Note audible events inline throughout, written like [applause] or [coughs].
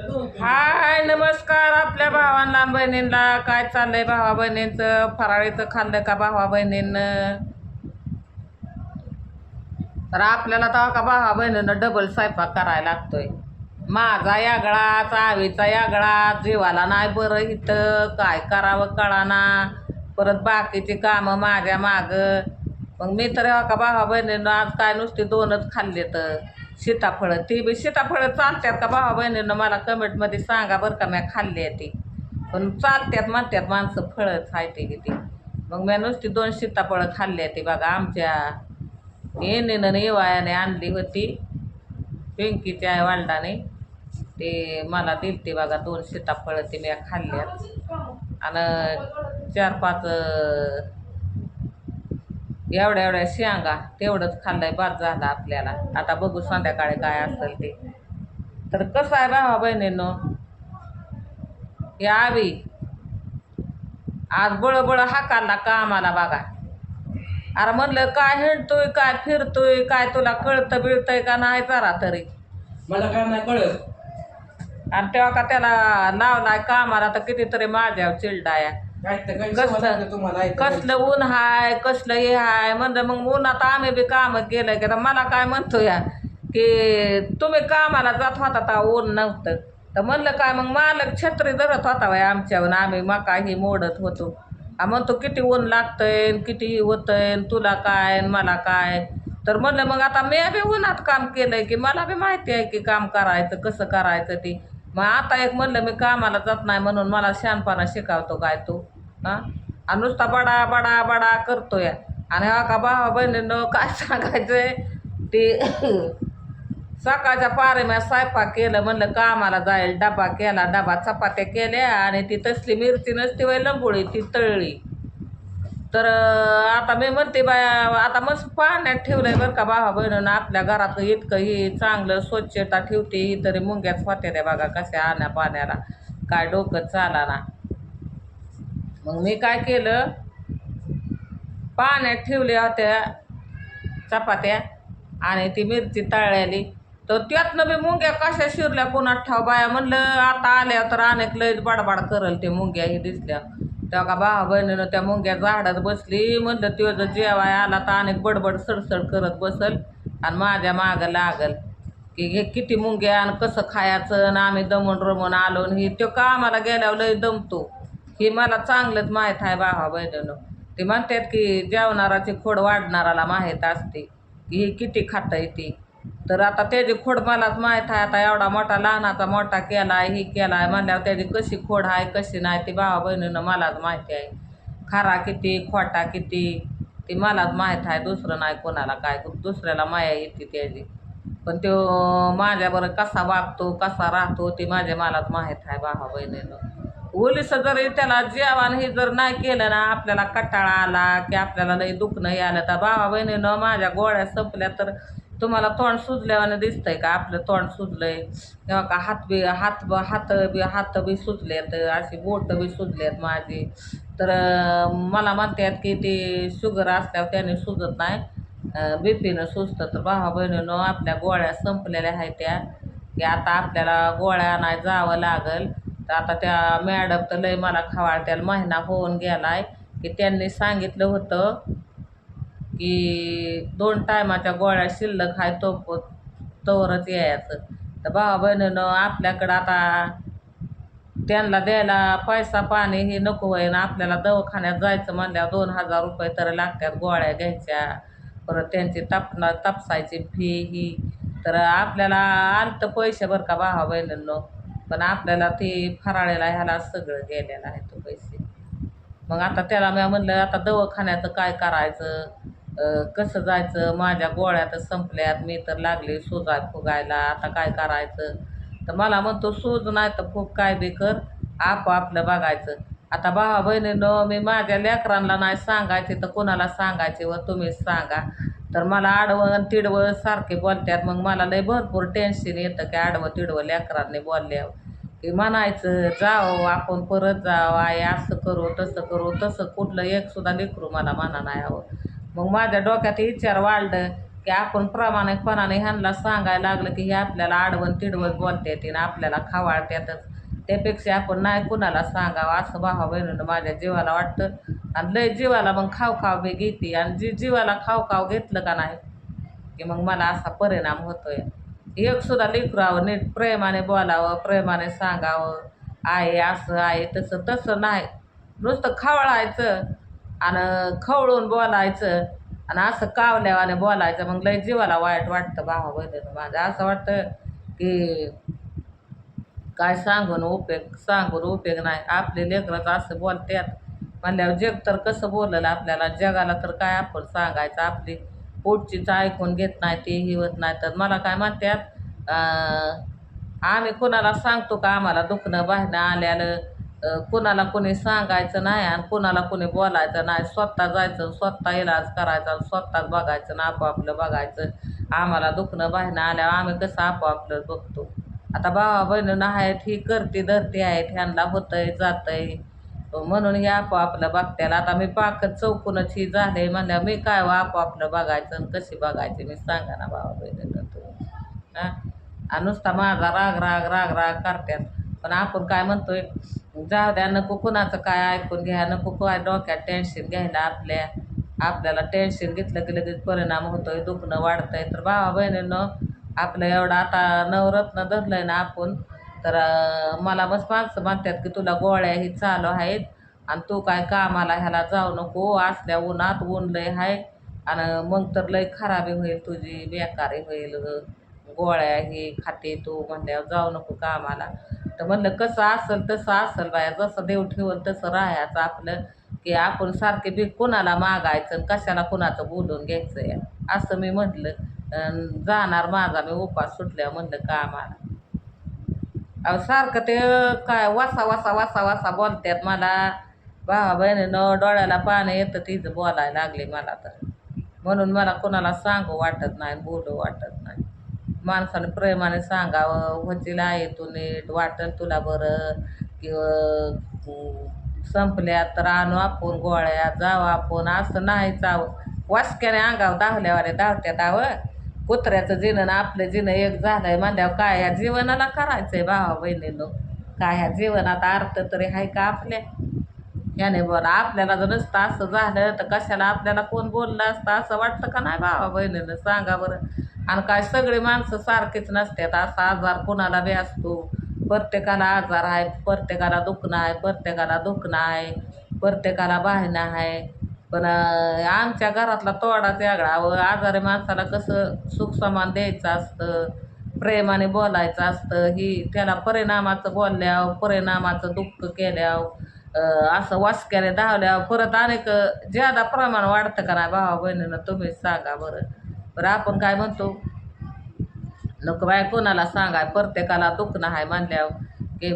हाय नमस्कार आपल्या भावांना बहिणींना. काय चाललंय भावा बहिणींचं? फराळीचं खाल्लं का भावा बहिणीनं? तर आपल्याला तर का भावा बहिणीनं डबल स्वयंपाक करायला लागतोय. माझा यागळा चावीचा यागळा जीवाला नाही बरं इथं. काय करावं कळाना. परत बाकीची कामं माझ्या मागं. मग मी तर का भावा बहिणीनं आज काय नुसती दोनच खाल्ले तर सीताफळं. ती बी सीताफळं चालतात का भावा बहिणीनं मला कमेंटमध्ये सांगा बरं का मी खाल्ली आहे ती. पण चालत्यात म्हणतात माणसं फळंच की ती. मग मी नुसती दोन सीताफळं खाल्ली आहे ती बघा आमच्या येणीनं येवायाने आणली होती. पिंकीच्या वालडाने. ते मला दिलते बघा दोन सीताफळं ती मी खाल्ल्यात. आणि चार पाच एवढ्या एवढ्या शेंगा तेवढंच खाल्लंय बाद झालं आपल्याला. आता बघू संध्याकाळी काय असेल ते. तर कसं आहे भावा बहिणींनो? यावी आज बळबळ हाकाला का आम्हाला बघा? अरे म्हणलं काय हिंडतोय काय फिरतोय काय तुला कळतं बिळतंय का नाही जरा तरी. मला काय नाही कळत. आणि तेव्हा का त्याला लावलाय कामाला तर कितीतरी माझ्यावर चिलडाया कसलं? कसलं ऊन हाय कसलं हे हाय म्हणलं मग उन्हात आम्ही बी काम केलं की आता मला काय म्हणतो या की तुम्ही कामाला जात होता तर ऊन नव्हतं. तर म्हणलं काय मग मालक छत्री धरत होता बाय आमच्यावर आम्ही मका ही मोडत होतो. म्हणतो किती ऊन लागतंय किती होतंय तुला काय मला काय? तर म्हणलं मग आता मी बी उन्हात काम केलंय की मला बी माहिती आहे की काम करायचं कसं करायचं ती. मग आता एक म्हणलं मी कामाला जात नाही म्हणून मला शहाणपणा शिकावतो काय तू हां? आणि नुसता बडा बडा बडा करतोय. आणि हा का भावा बहिणीनं काय सांगायचंय? ते [coughs] सकाळच्या पारे स्वयंपाक केलं म्हणलं कामाला जाईल डबा केला डबा चपात्या केल्या आणि ती तसली मिरची नसती वय लंबोळी ती तळली. तर आता मी म्हणते बाया आता मस्त पाण्यात ठेवलंय बरं का भावा बहिणीनं. आपल्या घरात इतकं हे चांगलं स्वच्छता ठेवते ही तरी मुंग्याच होत्या त्या बघा कशा आण्या पाण्याला काय डोकं चाला ना मग मी काय केलं? पाण्यात ठेवल्या होत्या चपात्या आणि ती मिरची तळल्याली तर त्यातनं बी मुंग्या कशा शिरल्या कोणात ठाव बाया? म्हणलं आता आल्या तर अनेक लय बाडबाड करल ते मुंग्या हे दिसल्या. तेव्हा का भावा बहिणीनं त्या मुंग्या झाडात बसली? म्हणलं त्यो जेवाय आला तर अनेक बडबड सडसड करत बसल आणि माझ्या मागं लागल. की हे किती मुंग्या आणि कसं खायचं आणि आम्ही दमून रमून आलो आणि हे का कामाला गेल्यावर लय दमतो? हे मला चांगलंच माहीत आहे भावा बहिणीनं ते म्हणतात की जेवणाराची खोड वाढणाराला माहीत असते की हे किती खाता ती? तर आता त्याची खोड मलाच माहीत आहे आता एवढा मोठा लहानाचा मोठा केला आहे ही केला आहे म्हणल्यावर त्याची कशी खोड आहे कशी नाही ती भावा बहिणीनं मलाच माहिती आहे. खारा किती खोटा किती ती मलाच माहीत आहे दुसरं नाही कोणाला काय दुसऱ्याला माया येते त्याची. पण तो माझ्याबरोबर कसा वागतो कसा राहतो ते माझ्या मलाच माहीत आहे भावा बहिणीनं. ओलीचं जरी त्याला जेवण हे जर नाही केलं ना आपल्याला कटाळा आला की आपल्याला लई दुखणं आलं तर भावा बहिणीनं माझ्या गोळ्या संपल्या तर तुम्हाला तोंड सुजल्यावानं दिसतंय का? आपलं तोंड सुजलंय. किंवा का हात बी हात ब हात बी हात बी सुजलेत अशी बोटं बी सुजलेत माझी. तर मला म्हणतात की ते शुगर असल्यावर त्याने सुजत नाही. बी पीनं सुजतं. तर भावा बहिणीनं आपल्या गोळ्या संपलेल्या आहेत त्या. की आता आपल्याला गोळ्या नाही जावं लागल. तर आता त्या मॅडम तर लय मला खवाळत्याला. महिना होऊन गेला आहे की त्यांनी सांगितलं होतं की दोन टायमाच्या गोळ्या शिल्लक आहे तो तोवरच यायचं. तर भावा बहिणीनं आपल्याकडं आता त्यांना द्यायला पैसा पाणी हे नको आहे ना आपल्याला दवाखान्यात जायचं म्हणल्यावर दोन हजार रुपये तर लागतात गोळ्या घ्यायच्या. परत त्यांची तापना तापसायची फी ही. तर आपल्याला आलं तर पैसे बरं का भावा बहिणींनो? पण आपल्याला ते फराळेला ह्याला सगळं गेलेलं आहे तो पैसे. मग आता त्याला मी म्हणलं आता दवाखान्याचं काय करायचं? कसं जायचं? माझ्या गोळ्या तर संपल्यात. मी तर लागले सुजाय फुगायला. आता काय करायचं? तर मला म्हणतो सूज नाही तर फुग काय बी कर आपापलं बघायचं. आता भावा बहिणीनं मी माझ्या लेकरांना नाही सांगायचे तर कोणाला सांगायचे व तुम्हीच सांगा. तर मला आडवं तिडवं सारखे बोलतात मग मला लय भरपूर टेन्शन येतं की आडवं तिडवं लेकरांनी बोलल्यावर. की म्हणायचं जाओ आपण परत जावं. आई असं करू तसं करू. तसं कुठलं एकसुद्धा लेकरू मला म्हणा नाही हवं मग माझ्या डोक्यात विचार वाढलं की आपण प्रामाणिकपणाने ह्यांना सांगायला लागलं की हे आपल्याला आडवण तिडवण बोलते आणि आपल्याला खवाळत्यातच त्यापेक्षा आपण नाही कुणाला सांगावं असं भावा बहिणीनं माझ्या जीवाला वाटतं. आणि लय जीवाला मग खाव खाव बी घेते आणि जी जीवाला खाव खाव घेतलं का नाही की मग मला असा परिणाम होतोय. एक सुद्धा लेकरावं नीट प्रेमाने बोलावं प्रेमाने सांगावं. आहे असं आहे तसं तसं नाही. नुसतं खावळायचं. आणि खवळून बोलायचं आणि असं कावल्यावाने बोलायचं मग लय जीवाला वाईट वाटतं भावा बहिणीनं माझं. असं वाटतं की काय सांगून उपयोग सांगून उपयोग नाही. आपले लेकरंच असं बोलतात म्हणल्यावर जग तर कसं बोललं आपल्याला? जगाला तर काय आपण सांगायचं? आपली पोटचीच ऐकून घेत नाही ते ही होत नाही. तर मला काय म्हणतात आम्ही कोणाला सांगतो का आम्हाला दुखणं बाहेरनं आल्यालं? कोणाला कोणी सांगायचं नाही आणि कोणाला कोणी बोलायचं नाही. स्वतः जायचं स्वतः इलाज करायचा स्वतःच बघायचं ना आपोआपलं बघायचं. आम्हाला दुखणं बाहेरनं आल्यावर आम्ही कसं आपापलं बघतो. आता भावा बहिणीनं आहेत ही करती धरती आहेत ह्यांना होतंय जातंय. म्हणून हे आपोआपलं बघत्याला. आता मी पाकच चौकूनच ही झाले म्हणल्या मी काय व आपोआपलं बघायचं आणि कशी बघायची मी सांगा ना भावा बहिणीनं तुम्ही हां? आणि नुसता माझा राग राग राग राग करत्यात. पण आपण काय म्हणतोय जाऊ द्या नको कुणाचं काय ऐकून घ्या नको काय डोक्यात टेन्शन घ्यायला आपल्या. आपल्याला टेन्शन घेतलं की लगेच परिणाम होतोय दुखणं वाढतंय. तर भावा बहिणीनं आपलं एवढं आता नवरत्न धरलंय ना आपण तर मला बस माणसं म्हणतात की तुला गोळ्या ही चालू आहेत आणि तू काय कामाला ह्याला जाऊ नको असल्या उन्हात ऊन लय आहे आणि मग तर लय खराबी होईल तुझी बेकारी होईल गोळ्या ही खाते तू म्हणल्यावर जाऊ नको कामाला. तर म्हणलं कसं असेल तसं असेल बाया जसं देव ठेवल तसं राहायचं आपलं. की आपण सारखे बी कुणाला मागायचं आणि कशाला कुणाचं बोलून घ्यायचं या. असं मी म्हटलं. जाणार माझा मी उपास सुटल्या म्हणलं का मला अहो सारखं ते काय वासा वासा वासा वासा बोलतात मला. भावा बहिणीनं डोळ्याला पाणी येतं तिचं बोलायला लागले मला तर. म्हणून मला कोणाला सांगू वाटत नाही बोलू वाटत नाही. माणसाने प्रेमाने सांगावं वचील आहे तू नीट वाटल तुला बरं. किंवा संपल्या तर आणू आपण गोळ्या जावं आपण. असं नाही जावं. वासक्याने अंगाव धावल्यावारे धावत्या आवं. कुत्र्याचं जिणं आपलं जिणं एक झालंय म्हणल्यावर काय ह्या जीवनाला करायचंय भावा बहिणीनं? काय ह्या जीवनात अर्थ तरी आहे का आपल्या? याने बोला आपल्याला जर नसतं असं झालं तर कशाला आपल्याला कोण बोललं असतं? असं वाटतं का नाही भावा बहिणीनं? सांगा बरं. आणि काय सगळी माणसं सारखीच नसतात. असा आजार कोणाला बी असतो. प्रत्येकाला आजार आहे प्रत्येकाला दुखणं आहे प्रत्येकाला दुखणं आहे प्रत्येकाला बाहेणं आहे. पण आमच्या घरातला तोडाच वेगळा. व आजारी माणसाला कसं सुख द्यायचं असतं प्रेमाने बोलायचं असतं. ही त्याला परिणामाचं बोलल्यावर परिणामाचं दुःख केल्यावर असं वासक्याने धावल्यावर परत अनेक ज्यादा प्रमाण वाढतं का नाही भावा बहिणीनं तुम्हीच सांगा बरं. बरं आपण काय म्हणतो? नको बाय कोणाला सांगाय प्रत्येकाला दुखणं आहे म्हणल्यावर. की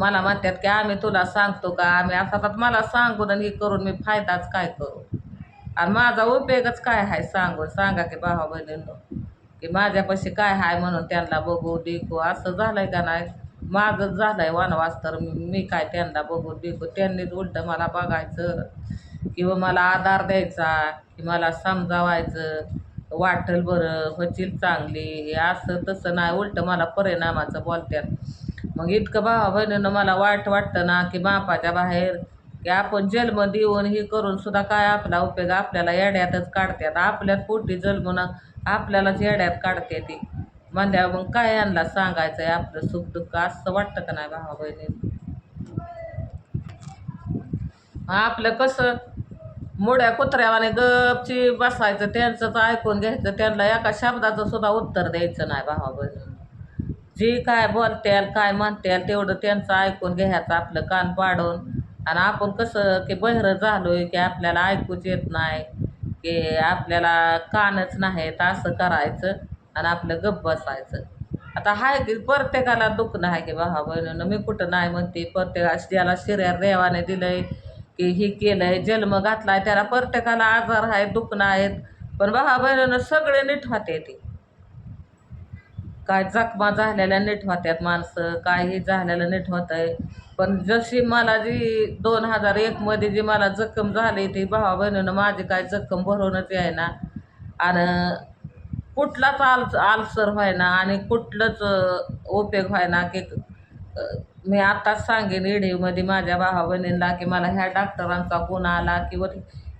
मला म्हणतात की आम्ही तुला सांगतो का? आम्ही असं तर मला सांगून आणि हे करून मी फायदाच काय करू? आणि माझा उपयोगच काय आहे सांगून? सांगा की भावा बहिणींनो की माझ्यापाशी काय आहे म्हणून त्यांना बघू देखू. असं झालंय का नाही? माझंच झालंय वनवास तर मी मी काय त्यांना बघू देखू. त्यांनीच उलटं मला बघायचं. किंवा मला आधार द्यायचा की मला समजावायचं. वाटल बरं होतील चांगली हे असं तसं नाही उलटं मला परिणामाचं बोलतात मग इतकं भावा बहिणीनं मला वाट वाटतं ना की बापाच्या बाहेर की आपण जन्म देऊन हे करून सुद्धा काय आपला उपयोग आपल्याला येड्यातच काढतात आपल्यात पोटी जन्मून आपल्यालाच येड्यात काढते ती. म्हणल्या मग काय यांना सांगायचं आहे आपलं सुख दुःख? असं वाटतं का नाही भावा बहिणी आपलं कसं मुड्या कुत्र्यावाने गपची बसायचं त्यांचंच ऐकून घ्यायचं त्यांना एका शब्दाचं सुद्धा उत्तर द्यायचं नाही भावा बहिणी. जी काय बोलत्याल काय म्हणत्याल तेवढं त्यांचं ऐकून घ्यायचं आपलं कान पाडून. आणि आपण कसं की बहिरं झालोय की आपल्याला ऐकूच येत नाही की आपल्याला कानच नाहीत असं करायचं आणि आपलं गप बसायचं. आता हाय की प्रत्येकाला दुखणं आहे की भावा बहिणीनं मी कुठं नाही म्हणते प्रत्येका ज्याला शरीर देवाने दिलंय की हे केलंय जन्म घातलाय त्याला प्रत्येकाला आजार आहेत दुखणं आहेत. पण भावा बहिणीनं सगळे नीट होते ते. काय जखमा झालेल्या नीट होत्यात माणसं काय हे झालेलं नीट होत आहे पण जशी मला जी दोन हजार एकमध्ये जी मला जखम झाली ती भावा बहिणीनं माझी काय जखम भरूनच आहे ना आणि कुठलाच आल आलसर व्हायना आणि कुठलंच उपयोग व्हायना की मी आत्ताच सांगेन व्हिडिओमध्ये माझ्या भावा बहिणींना की मला ह्या डॉक्टरांचा गुण आला किंवा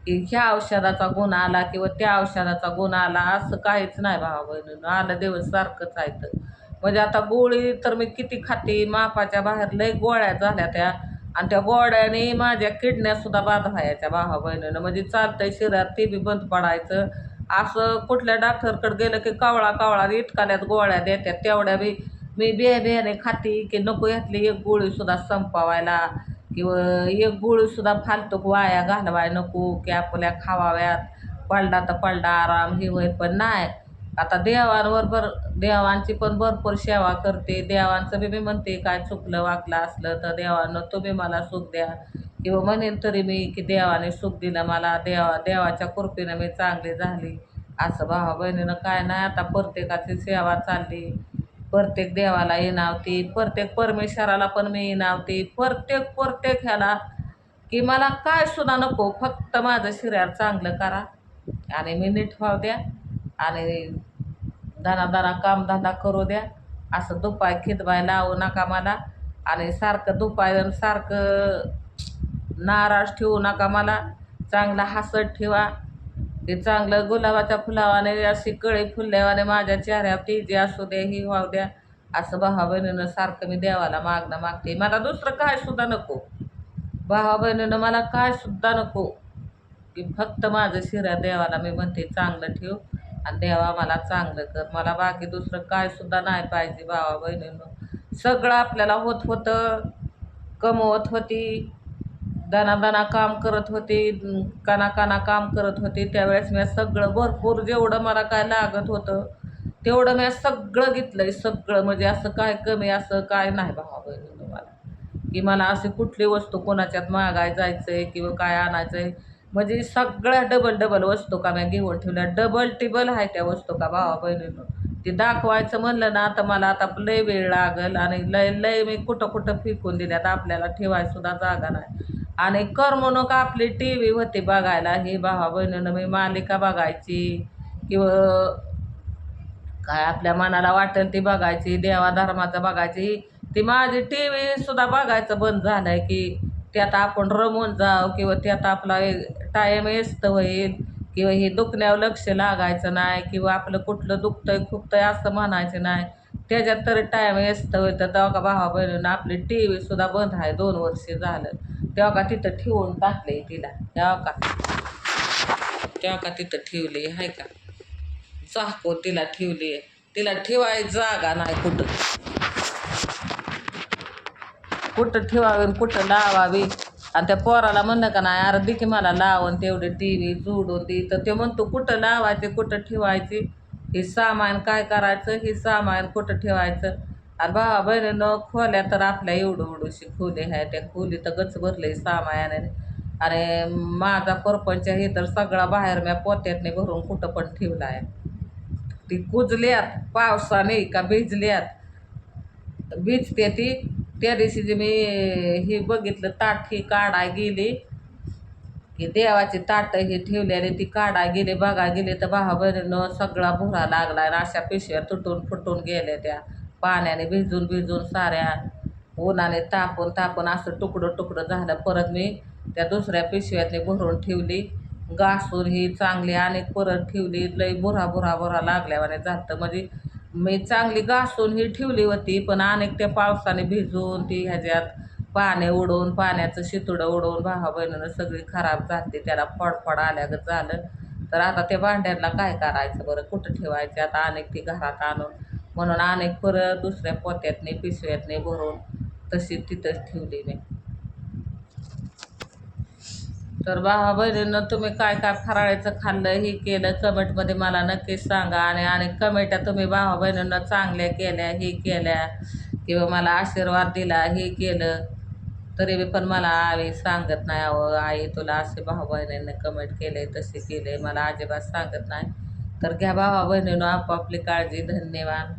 की ह्या औषधाचा गुण आला किंवा त्या औषधाचा गुण आला असं काहीच नाही भावा बहिणीनं. आलं दिवस सारखंच आहे तर म्हणजे आता गोळी तर मी किती खाते मापाच्या बाहेर लय गोळ्या झाल्या त्या. आणि त्या गोळ्याने माझ्या किडण्यासुद्धा बाद व्हायच्या भावा बहिणीनं. म्हणजे चालतंय शरीरात ते बी बंद पडायचं. असं कुठल्या डॉक्टरकडे गेलं की कावळा कावळा इतकाल्यात गोळ्या देतात तेवढ्या बी मी बिया बियाणे खाते की नको यातली एक गोळीसुद्धा संपवायला किंवा एक गोळीसुद्धा फालतूक वाया घालवाय नको की आपल्या खावाव्यात. पडला तर पडला आराम हे होईल पण नाही आता देवांबरोबर देवांची पण भरपूर सेवा करते. देवांचं बी मी म्हणते काय चुकलं वाकलं असलं तर देवानं तुम्ही मला सुख द्या. किंवा म्हणेन तरी मी की देवाने सुख दिलं मला. देवा देवाच्या कृपेनं मी चांगली झाली. असं भावा बहिणीनं काय नाही आता प्रत्येकाची सेवा चालली. प्रत्येक देवाला इनावती प्रत्येक परमेश्वराला पण मी इनावती प्रत्येक प्रत्येक ह्याला की मला काय सुद्धा नको फक्त माझं शरीर चांगलं करा. आणि मी नीट व्हाव द्या. आणि दाना कामधंदा करू द्या. असं दुपाय खिदबाय लावू नका मला. आणि सारखं दुपाय सारखं नाराज ठेवू नका मला. चांगला हसत ठेवा. ते चांगलं गुलाबाच्या फुलावाने अशी कळी फुलल्यावाने माझ्या चेहऱ्यावर तेजी असू द्या ही व्हाव द्या. असं भावा बहिणीनं सारखं मी देवाला मागणं मागते. मला दुसरं काय सुद्धा नको. भावा बहिणीनं मला काय सुद्धा नको. की फक्त माझं शिरा देवाला मी म्हणते चांगलं ठेव. आणि देवा मला चांगलं कर. मला बाकी दुसरं काय सुद्धा नाही पाहिजे भावा बहिणीनं सगळं आपल्याला होत होतं कमवत होती. दाना दाना काम करत होती काना काना काम करत होती. त्यावेळेस मी सगळं भरपूर जेवढं मला काय लागत होतं तेवढं मी सगळं घेतलंय. सगळं म्हणजे असं काय कमी असं काय नाही भावा बहिणीनं मला की मला अशी कुठली वस्तू कोणाच्यात मागाय जायचं आहे किंवा काय आणायचं आहे म्हणजे सगळ्या डबल डबल वस्तू का मी घेऊन ठेवल्या. डबल टिबल आहे त्या वस्तू का भावा बहिणीनं? ते दाखवायचं म्हणलं ना आता मला आता लय वेळ लागल आणि लय लय मी कुठं कुठं फेकून दिल्यात आपल्याला ठेवायसुद्धा जागा नाही. आणि करमणूक आपली टी व्ही होती बघायला? ही भावा बहिणीनं मी मालिका बघायची. किंवा काय आपल्या मनाला वाटेल ती बघायची देवा धर्माचं बघायची. ती माझी टी व्ही सुद्धा बघायचं बंद झालं आहे की त्यात आपण रमून जाऊ किंवा त्यात आपला टाईम व्यस्त होईल. किंवा हे दुखण्यावर लक्ष लागायचं नाही किंवा आपलं कुठलं दुखतंय खुपतंय असं म्हणायचं नाही. त्याच्यात तर टाईम व्यस्त होईल तेव्हा का भावा बहिणीनं आपली टी व्ही सुद्धा बंद आहे. दोन वर्ष झालं. तेव्हा का तिथं ठेवून टाकले तिला. तेव्हा का? तेव्हा का तिथं ठेवली? आहे का? चाको तिला ठेवली. आहे तिला ठेवाय जागा नाही कुठं. कुठं ठेवावी आणि कुठं लावावी? आणि त्या पोराला म्हणलं का नाही अरे दे की मला लावून तेवढे टी व्ही जुडून दे. तर ते म्हणतो कुठं लावायचे कुठं ठेवायची? हे सामान काय करायचं? हे सामान कुठं ठेवायचं? आणि भावा बहिणीनं खोल्या तर आपल्या एवढं एवढीशी खोली आहे. त्या खोली तर गच भरले सामायाने आणि माझा परपंच हे तर सगळा बाहेर म्या पोत्यातने भरून कुठं पण ठेवला आहे ती कुजल्यात पावसाने का भिजल्यात? भिजते ती. त्या दिवशी जे मी हे बघितलं ताठी काढा काढाय गेली की देवाची ताटं ही ठेवल्याने ती काढा गेले बघा गेले तर भावा बहिणीनं सगळा भुरा लागला आणि अशा पिशव्या तुटून फुटून गेल्या त्या. पाण्याने भिजून भिजून साऱ्या उन्हाने तापून तापून असं तुकडं तुकडं झालं. परत मी त्या दुसऱ्या पिशव्यातली भरून ठेवली. घासून ही चांगली आणि परत ठेवली. लई बुरा बुरा बुरा लागल्यावाने झालं म्हणजे मी चांगली घासून ही ठेवली होती पण अनेक त्या पावसाने भिजून ती ह्याच्यात पाने उडवून पाण्याचं शितुडं उडवून भावा बहिणीनं सगळी खराब झाली त्याला फडफड आल्यागत झालं. तर आता त्या भांड्यांना काय करायचं बरं? कुठं ठेवायचं? आता अनेक ती घरात आणून म्हणून अनेक परत दुसऱ्या पोत्यातने पिशव्यातने भरून तशी तिथंच ठेवली मी. तर भावा बहिणीनं तुम्ही काय काय फराळाचं खाल्लं हे केलं कमेंटमध्ये मला नक्कीच सांगा. आणि आणि कमेंट्या तुम्ही भावा बहिणीनं चांगल्या केल्या हे केल्या किंवा मला आशीर्वाद दिला हे केलं. तरी बी पण मला आई सांगत नाही अहो आई तुला असे भाऊ बहिणींनी कमेंट केले तसे केले. मला अजिबात सांगत नाही. तर घ्या भावा बहिणीनं आपापली काळजी धन्यवाद.